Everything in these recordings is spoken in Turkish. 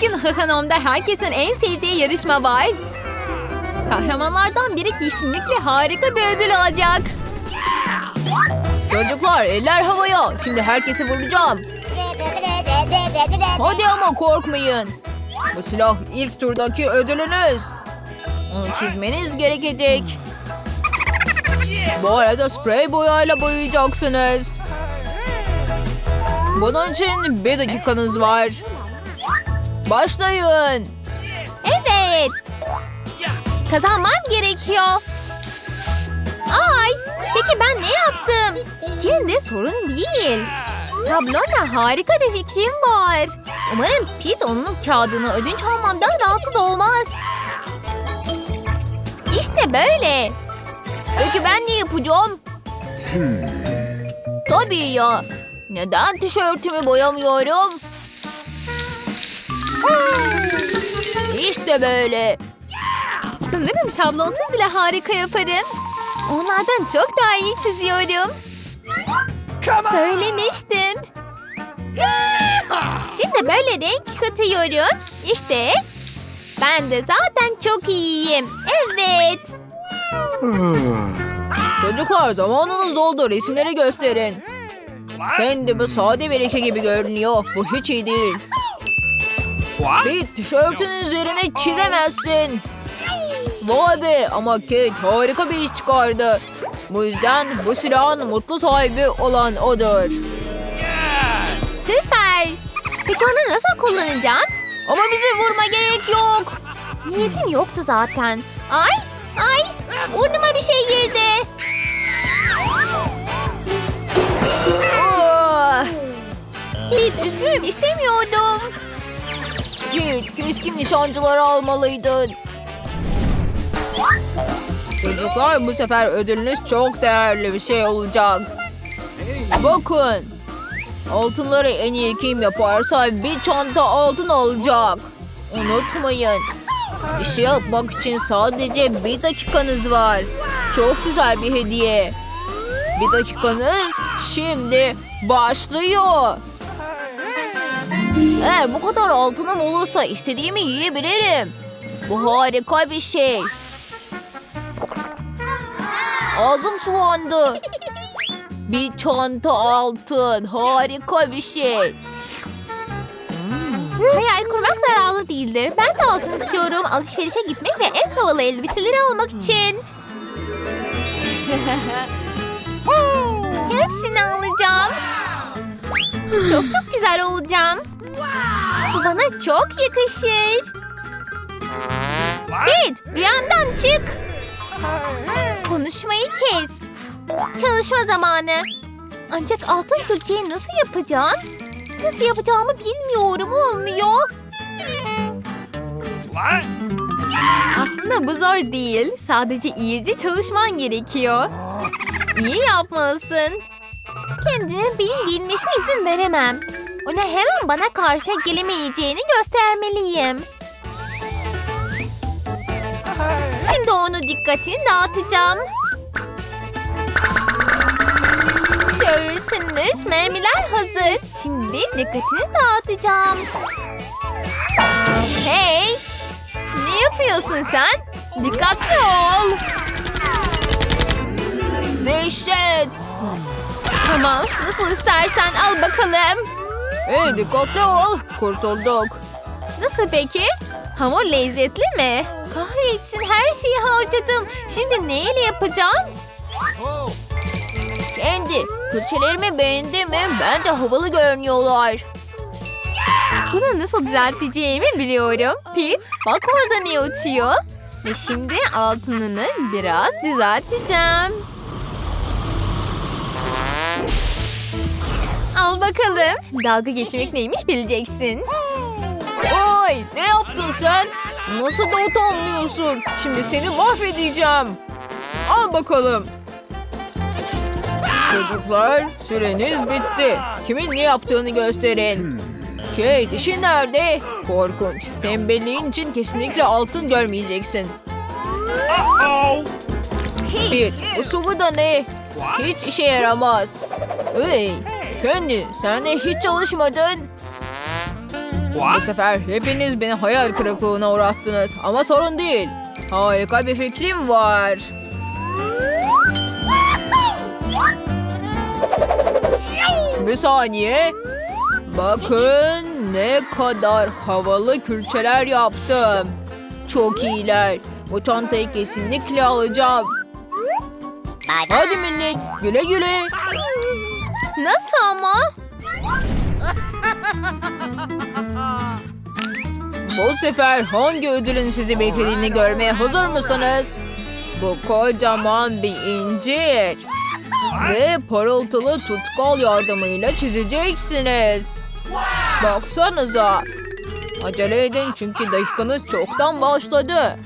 Bugün Hıhınom'da herkesin en sevdiği yarışma var. Kahramanlardan biri kesinlikle harika bir ödül alacak. Çocuklar eller havaya. Şimdi herkesi vuracağım. Hadi ama korkmayın. Bu silah ilk turdaki ödülünüz. Onu çizmeniz gerekecek. Bu arada sprey boyayla boyayacaksınız. Bunun için bir dakikanız var. Başlayın. Evet. Kazanmam gerekiyor. Ay, peki ben ne yaptım? Yine de sorun değil. Tablonda harika bir fikrim var. Umarım Pete onun kağıdını ödünç almamdan rahatsız olmaz. İşte böyle. Peki ben ne yapacağım? Tabii ya. Neden tişörtümü boyamıyorum? İşte böyle. Sanırım şablonsuz bile harika yaparım. Onlardan çok daha iyi çiziyorum. Söylemiştim. Şimdi böyle renk katıyorum. İşte ben de zaten çok iyiyim. Evet. Çocuklar zamanınız doldu. Resimleri gösterin. Kendi bu sade bir eke gibi görünüyor. Bu hiç iyi değil. Bir tişörtün üzerine çizemezsin. Vay be ama Kate harika bir iş çıkardı. Bu yüzden bu silahın mutlu sahibi olan odur. Süper. Peki onu nasıl kullanacağım? Ama bizi vurma gerek yok. Niyetim yoktu zaten. Ay, ay, burnuma bir şey girdi. Oh. Pete üzgünüm istemiyordum. Pete keskin nişancıları almalıydın. Çocuklar bu sefer ödülünüz çok değerli bir şey olacak. Bakın. Altınları en iyi kim yaparsa bir çanta altın alacak. Unutmayın. İşi yapmak için sadece bir dakikanız var. Çok güzel bir hediye. Bir dakikanız şimdi başlıyor. Eğer bu kadar altınım olursa istediğimi yiyebilirim. Bu harika bir şey. Ağzım sulandı. Bir çanta altın. Harika bir şey. Hayal kurmak zararlı değildir. Ben de altın istiyorum. Alışverişe gitmek ve en havalı elbiseleri almak için. Hepsini alacağım. Çok çok güzel olacağım. Bana çok yakışır. Git rüyamdan çık. Konuşmayı kes. Çalışma zamanı. Ancak altın külçeyi nasıl yapacağım? Nasıl yapacağımı bilmiyorum olmuyor. Aslında bu zor değil. Sadece iyice çalışman gerekiyor. İyi yapmalısın. Kendinin benim giyinmesine izin veremem. Ona hemen bana karşı gelemeyeceğini göstermeliyim. Şimdi onu dikkatini dağıtacağım. Görürsünüz mermiler hazır. Şimdi dikkatini dağıtacağım. Hey! Ne yapıyorsun sen? Dikkatli ol. Dehşet. Tamam, nasıl istersen al bakalım. Hey dikkatli ol. Kurtulduk. Nasıl peki? Hamur lezzetli mi? Kahretsin her şeyi harcadım. Şimdi neyle yapacağım? Kendi. Külçelerimi beğendi mi? Bence havalı görünüyorlar. Bunu nasıl düzelteceğimi biliyorum. Pete bak orada ne uçuyor. Ve şimdi altınını biraz düzelteceğim. Bakalım. Dalga geçmek neymiş bileceksin. Oy ne yaptın sen? Nasıl da utanmıyorsun? Şimdi seni mahvedeceğim. Al bakalım. Çocuklar süreniz bitti. Kimin ne yaptığını gösterin. Kate işin nerede? Korkunç. Tembelliğin için kesinlikle altın görmeyeceksin. Bir, bu sıvı da ne? Hiç işe yaramaz. Hey, Kendi sen de hiç çalışmadın. Bu What? sefer hepiniz beni hayal kırıklığına uğrattınız ama sorun değil. Harika bir fikrim var. Bir saniye. Bakın ne kadar havalı külçeler yaptım. Çok iyiler. Bu çantayı kesinlikle alacağım. Hadi millet güle güle. Nasıl ama? Bu sefer hangi ödülün sizi beklediğini görmeye hazır mısınız? Bu kocaman bir incir. Ve parıltılı tutkal yardımıyla çizeceksiniz. Baksanıza. Acele edin çünkü dakikanız çoktan başladı.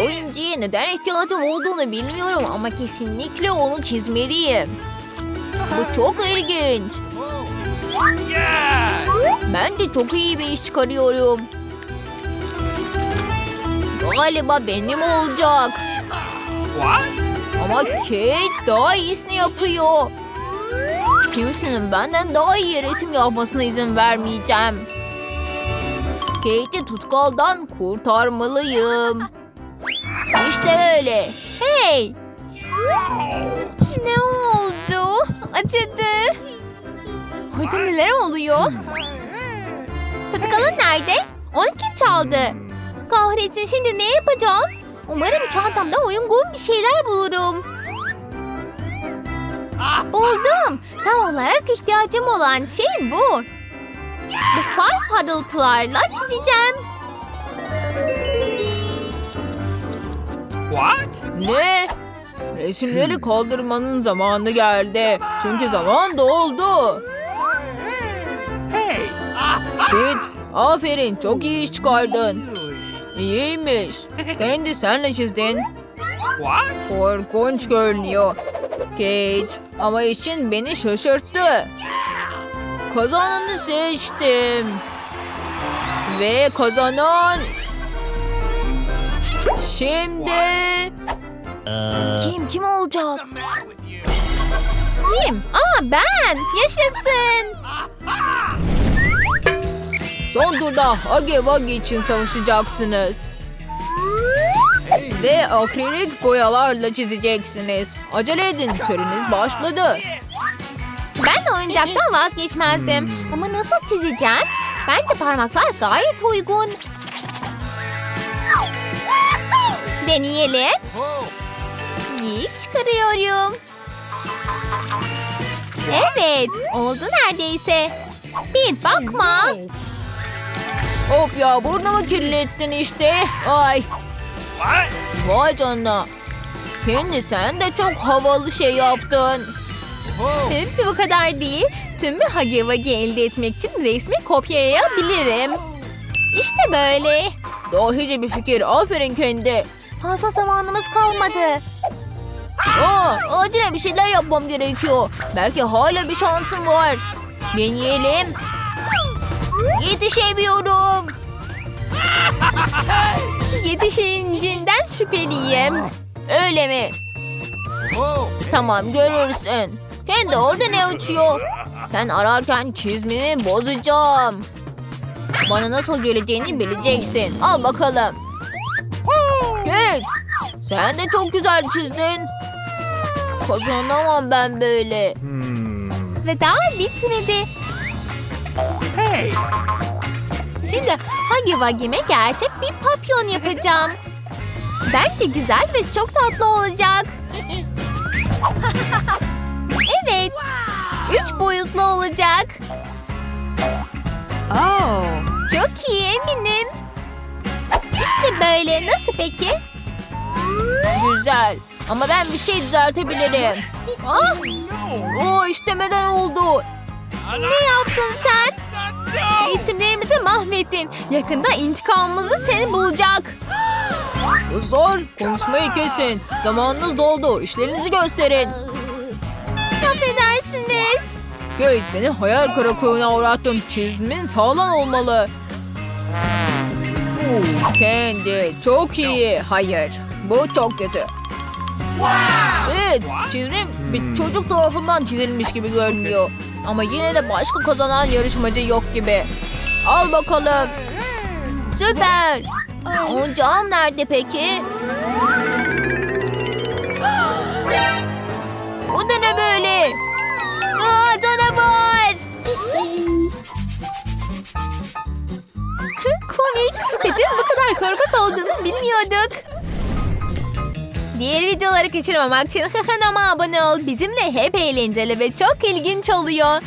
O inciye neden ihtiyacım olduğunu bilmiyorum ama kesinlikle onu çizmeliyim. Bu çok ilginç. Ben de çok iyi bir iş çıkarıyorum. Galiba benim olacak. Ama Kate daha iyisini yapıyor. Kimsenin benden daha iyi resim yapmasına izin vermeyeceğim. Kate'i tutkaldan kurtarmalıyım. İşte öyle. Hey! Ne oldu? Acıdı. Orada neler oluyor? Tutkalın nerede? Onu kim çaldı? Kahretsin şimdi ne yapacağım? Umarım çantamda uygun bir şeyler bulurum. Buldum. Tam olarak ihtiyacım olan şey bu. Bu far parıltılarla çizeceğim. What? Ne? Resimleri kaldırmanın zamanı geldi. Çünkü zaman doldu. Pete, aferin çok iyi iş çıkardın. İyiymiş. Kendi senle çizdin. Korkunç görünüyor. Kate ama için beni şaşırttı. Kazananı seçtim. Ve kazanan... Şimdi... Kim kim olacak? Kim? Aa ben. Yaşasın. Son turda Hagi Wagi için savaşacaksınız. Ve akrilik boyalarla çizeceksiniz. Acele edin süreniz başladı. Ben de oyuncaktan vazgeçmezdim. Ama nasıl çizeceğim? Bence parmaklar gayet uygun. Deneyelim. İyi çıkarıyorum. Evet, oldu neredeyse. Bir bakma. Of ya burnumu kirlettin işte. Ay. Vay canına. Kendi sen de çok havalı şey yaptın. Hepsi bu kadar değil. Tüm bir Hagi Wagi elde etmek için resmi kopyalayabilirim. İşte böyle. Dahice bir fikir. Aferin kendi. Fazla zamanımız kalmadı. Aa, acilen bir şeyler yapmam gerekiyor. Belki hala bir şansım var. Deneyelim. Yetişemiyorum. Yetişincinden şüpheliyim. Öyle mi? Tamam görürsün. Kendi orada ne uçuyor? Sen ararken çizmemi bozacağım. Bana nasıl geleceğini bileceksin. Al bakalım. Kate, sen de çok güzel çizdin. Kazanamam ben böyle. Ve daha bitmedi. Hey! Şimdi Hagi Wagi'me gerçek bir papyon yapacağım. Bence güzel ve çok tatlı olacak. Evet. Üç boyutlu olacak. Oh! Çok iyi eminim. İşte böyle. Nasıl peki? Güzel. Ama ben bir şey düzeltebilirim. Ah! O istemeden oldu. Ne yaptın sen? İsimlerimizi mahvettin. Yakında intikamımızı seni bulacak. Kızlar konuşmayı kesin. Zamanınız doldu. İşlerinizi gösterin. Affedersiniz. Kate beni hayal kırıklığına uğrattın. Çizmin sağlam olmalı. Kendi çok iyi. Hayır bu çok kötü. Evet çizimim bir çocuk tarafından çizilmiş gibi görünüyor. Ama yine de başka kazanan yarışmacı yok gibi. Al bakalım. Süper. Oyuncağım nerede peki? Bu da ne böyle? Aa, canavar! Komik. Petin bu kadar korkak olduğunu bilmiyorduk. Diğer videoları kaçırmamak için kanalıma abone ol. Bizimle hep eğlenceli ve çok ilginç oluyor.